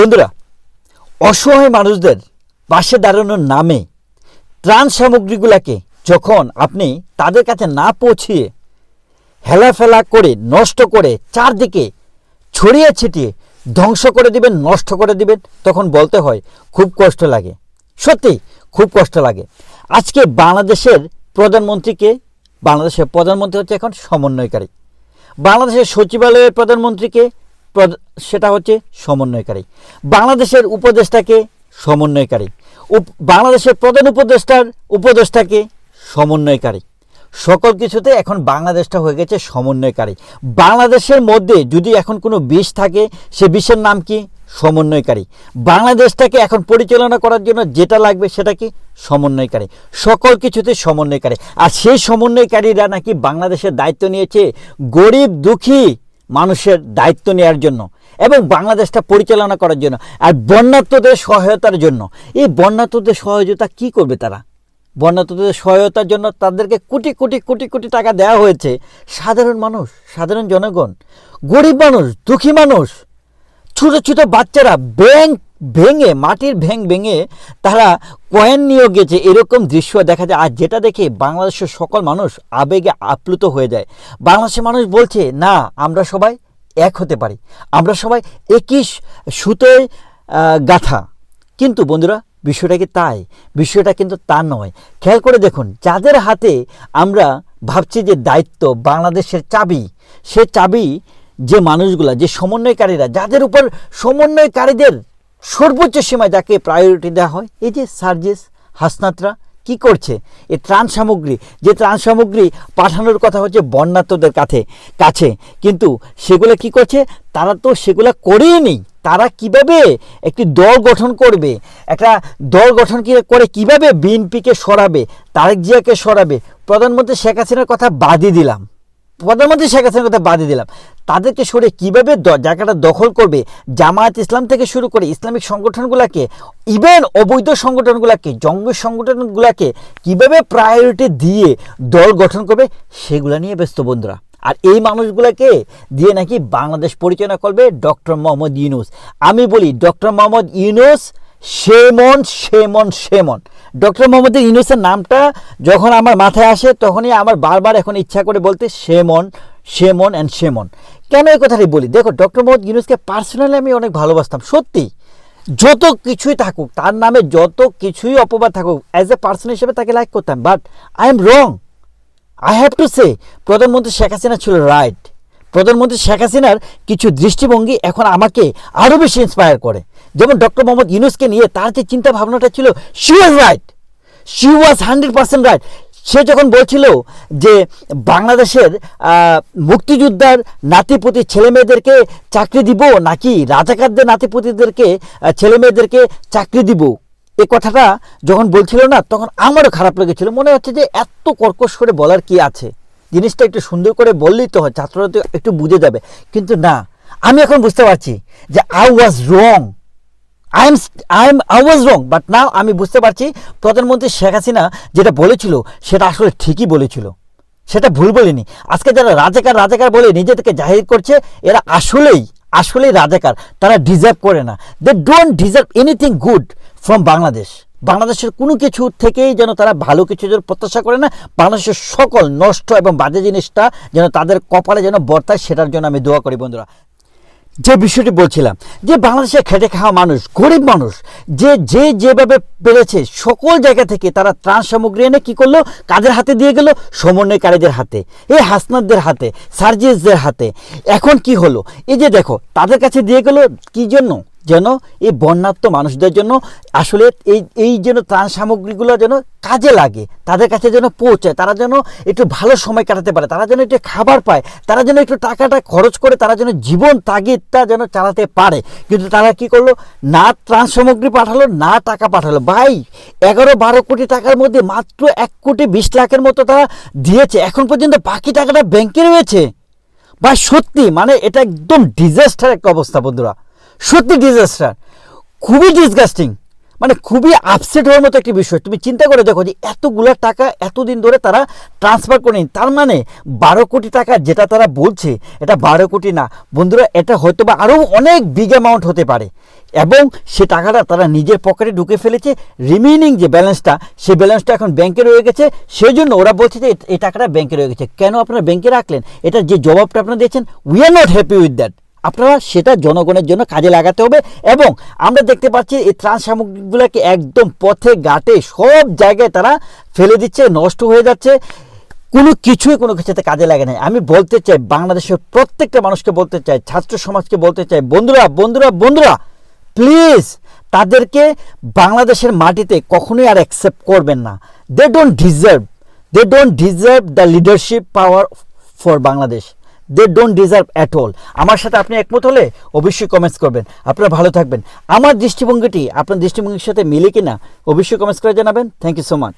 বন্ধুরা, অসহায় মানুষদের পাশে দাঁড়ানোর নামে ত্রাণ সামগ্রীগুলোকে যখন আপনি তাদের কাছে না পৌঁছিয়ে হেলাফেলা করে, নষ্ট করে চারদিকে ছড়িয়ে ছিটিয়ে ধ্বংস করে দিবেন, নষ্ট করে দিবেন, তখন বলতে হয়, খুব কষ্ট লাগে। সত্যি, খুব কষ্ট লাগে। আজকে বাংলাদেশের প্রধানমন্ত্রীকে, বাংলাদেশের প্রধানমন্ত্রী হচ্ছে এখন সমন্বয়কারী। বাংলাদেশের সচিবালয়ের প্রধানমন্ত্রীকে প্রধ- সেটা হচ্ছে সমন্বয়কারী। বাংলাদেশের উপদেষ্টাকে সমন্বয়কারী। বাংলাদেশের প্রধান উপদেষ্টার উপদেষ্টাকে সমন্বয়কারী। সকল কিছুতে এখন বাংলাদেশটা হয়ে গেছে সমন্বয়কারী। বাংলাদেশের মধ্যে যদি এখন কোনো বিষ থাকে, সে বিষের নাম কি? সমন্বয়কারী। বাংলাদেশটাকে এখন পরিচালনা করার জন্য যেটা লাগবে সেটা কি? সমন্বয়কারী। সকল কিছুতে সমন্বয়কারী। আর সেই সমন্বয়কারীরা নাকি বাংলাদেশের দায়িত্ব নিয়েছে গরিব দুঃখী মানুষের দায়িত্ব নেওয়ার জন্য এবং বাংলাদেশটা পরিচালনা করার জন্য আর বন্যাত্মদের সহায়তার জন্য। এই বন্যাত্মদের সহযোগিতা কি করবে তারা? বন্যাত্মদের সহায়তার জন্য তাদেরকে কোটি কোটি কোটি কোটি টাকা দেওয়া হয়েছে। সাধারণ মানুষ, সাধারণ জনগণ, গরিব মানুষ, দুঃখী মানুষ, ছোট ছোট বাচ্চারা ব্যাংক ভেঙে, মাটির ভ্যাং ভেঙে তারা কয়েন নিয়ে গেছে। এরকম দৃশ্য দেখা যায়। আর যেটা দেখে বাংলাদেশের সকল মানুষ আবেগে আপ্লুত হয়ে যায়। বাংলাদেশের মানুষ বলছে, না, আমরা সবাই এক হতে পারি। আমরা সবাই একই সুতোয় গাথা। কিন্তু বন্ধুরা, বিষয়টা কি তাই? বিষয়টা কিন্তু তা নয়। খেয়াল করে দেখুন, যাদের হাতে আমরা ভাবছি যে দায়িত্ব বাংলাদেশের চাবি, সে চাবি যে মানুষগুলা, যে সমন্বয়কারীরা, যাদের উপর সমন্বয়কারীদের সর্বোচ্চ সীমায় যাকে প্রায়োরিটি দেওয়া হয়, এই যে সার্জেস হাসনাতরা কি করছে? এই ত্রাণ সামগ্রী, যে ত্রাণ সামগ্রী পাঠানোর কথা হচ্ছে বন্যাত্মদের কাছে কাছে। কিন্তু সেগুলো কি করছে? তারা তো সেগুলো করেই নেই। তারা কীভাবে একটি দল গঠন করবে? একটা দল গঠন করে কীভাবে বিএনপিকে সরাবে? তারেক জিয়াকে সরাবে? প্রধানমন্ত্রী শেখ হাসিনার কথা বাদই দিলাম। প্রধানমন্ত্রী শেখ হাসিনার কথা বাদই দিলাম। তাদেরকে সরে কীভাবে জায়গাটা দখল করবে? জামায়াত ইসলাম থেকে শুরু করে ইসলামিক সংগঠনগুলোকে ইভেন অবৈধ সংগঠনগুলোকে, জঙ্গি সংগঠনগুলোকে কীভাবে প্রায়োরিটি দিয়ে দল গঠন করবে, সেগুলো নিয়ে ব্যস্ত বন্ধুরা। আর এই মানুষগুলোকে দিয়ে নাকি বাংলাদেশ পরিচালনা করবে ডক্টর মোহাম্মদ ইউনুস। আমি বলি, ডক্টর মোহাম্মদ ইউনুস শেমন সেমন সেমন ডক্টর মোহাম্মদ ইউনুসের নামটা যখন আমার মাথায় আসে, তখনই আমার বারবার এখন ইচ্ছা করে বলতে সেমন সেমন অ্যান্ড সেমন কেন এই কথাটি বলি? দেখো, ডক্টর মোহাম্মদ ইউনুসকে পার্সোনালি আমি অনেক ভালোবাসতাম, সত্যি। যত কিছুই থাকুক, তার নামে যত কিছুই অপবাদ থাকুক অ্যাজ এ পার্সন হিসেবে তাকে লাইক করতাম but I am wrong I have to say প্রধানমন্ত্রী শেখ হাসিনা ছিল রাইট প্রধানমন্ত্রী শেখ হাসিনার কিছু দৃষ্টিভঙ্গি এখন আমাকে আরও বেশি ইন্সপায়ার করে। যেমন ডক্টর মোহাম্মদ ইউনুসকে নিয়ে তার যে চিন্তা ভাবনাটা ছিল she was right she was hundred percent right সে যখন বলছিল যে বাংলাদেশের মুক্তিযোদ্ধার নাতিপুতি ছেলেমেয়েদেরকে চাকরি দিব নাকি রাজাকারদের নাতিপুতিদেরকে ছেলেমেয়েদেরকে চাকরি দিব, এ কথাটা যখন বলছিল না, তখন আমারও খারাপ লেগেছিল। মনে হচ্ছে যে এত কর্কশ করে বলার কি আছে? জিনিসটা একটু সুন্দর করে বললেই তো হয়, ছাত্ররা তো একটু বুঝে যাবে। কিন্তু না, আমি এখন বুঝতে পারছি যে I was wrong I am I am I was wrong but now আমি বুঝতে পারছি প্রধানমন্ত্রী শেখ হাসিনা যেটা বলেছিল, সেটা আসলে ঠিকই বলেছিল। সেটা ভুল বলিনি। আজকে যারা রাজাকার রাজাকার বলে নিজেদেরকে জাহির করছে, এরা আসলেই আসলেই রাজাকার। তারা ডিজার্ভ করে না। They don't deserve anything good from Bangladesh বাংলাদেশের কোনো কিছু থেকেই যেন তারা ভালো কিছু যেন প্রত্যাশা করে না, বাংলাদেশের সকল নষ্ট এবং বাজে জিনিসটা যেন তাদের কপালে যেন বর্তায়, সেটার জন্য আমি দোয়া করি বন্ধুরা। যে বিষয়টি বলছিলাম, যে বাংলাদেশে খেটে খাওয়া মানুষ, গরিব মানুষ, যে যে যেভাবে পেরেছে, সকল জায়গা থেকে তারা ত্রাণ সামগ্রী এনে কী করল? কাদের হাতে দিয়ে গেল? সমন্বয়কারীদের হাতে। এই হাসনাতদের হাতে, সার্জিসদের হাতে। এখন কি হলো? এই যে দেখো, তাদের কাছে দিয়ে গেল কি জন্য? যেন এই বন্যাত্ম মানুষদের জন্য আসলে এই এই যেন ত্রাণ সামগ্রীগুলো যেন কাজে লাগে, তাদের কাছে যেন পৌঁছায়, তারা যেন একটু ভালো সময় কাটাতে পারে, তারা যেন একটু খাবার পায়, তারা যেন একটু টাকাটা খরচ করে তারা যেন জীবন তাগিদটা যেন চালাতে পারে। কিন্তু তারা কি করল? না ত্রাণ সামগ্রী পাঠালো, না টাকা পাঠালো। ভাই, এগারো বারো কোটি টাকার মধ্যে মাত্র এক কোটি বিশ লাখের মতো তারা দিয়েছে, এখন পর্যন্ত বাকি টাকাটা ব্যাংকে রয়েছে। ভাই, সত্যি মানে এটা একদম ডিজাস্টার একটা অবস্থা বন্ধুরা। সত্যি ডিজাস্টার খুবই ডিসগাস্টিং মানে খুবই আপসেট হওয়ার মতো একটি বিষয়। তুমি চিন্তা করে দেখো যে এতগুলা টাকা এতদিন ধরে তারা ট্রান্সফার করেনি তার মানে বারো কোটি টাকা যেটা তারা বলছে, এটা বারো কোটি না। বন্ধুরা, এটা হয়তো বা আরও অনেক বিগ অ্যামাউন্ট হতে পারে। এবং সে টাকাটা তারা নিজের পকেটে ঢুকে ফেলেছে। রিমেইনিং যে ব্যালেন্সটা সেই ব্যালেন্সটা এখন ব্যাংকে রয়ে গেছে। সেই জন্য ওরা বলছে যে এই টাকাটা ব্যাংকে রয়ে গেছে। কেন আপনারা ব্যাংকে রাখলেন? এটা যে জবাবটা আপনারা দিয়েছেন we are not happy with that আপনারা সেটা জনগণের জন্য কাজে লাগাতে হবে এবং আমরা দেখতে পাচ্ছি এই ত্রাণ সামগ্রীগুলোকে একদম পথে ঘাটে সব জায়গায় তারা ফেলে দিচ্ছে, নষ্ট হয়ে যাচ্ছে। কোনো কিছুই কোনো কিছুতে কাজে লাগে না আমি বলতে চাই, বাংলাদেশের প্রত্যেকটা মানুষকে বলতে চাই, ছাত্র সমাজকে বলতে চাই, বন্ধুরা বন্ধুরা বন্ধুরা প্লিজ তাদেরকে বাংলাদেশের মাটিতে কখনোই আর অ্যাকসেপ্ট করবেন না। They don't deserve they don't deserve the leadership power for Bangladesh they don't deserve at all আমার সাথে আপনি একমত হলে অবশ্যই কমেন্টস করবেন। আপনারা ভালো থাকবেন। আমার দৃষ্টিভঙ্গিটি আপনার দৃষ্টিভঙ্গির সাথে মিলে কিনা অবশ্যই কমেন্টস করে জানাবেন। Thank you so much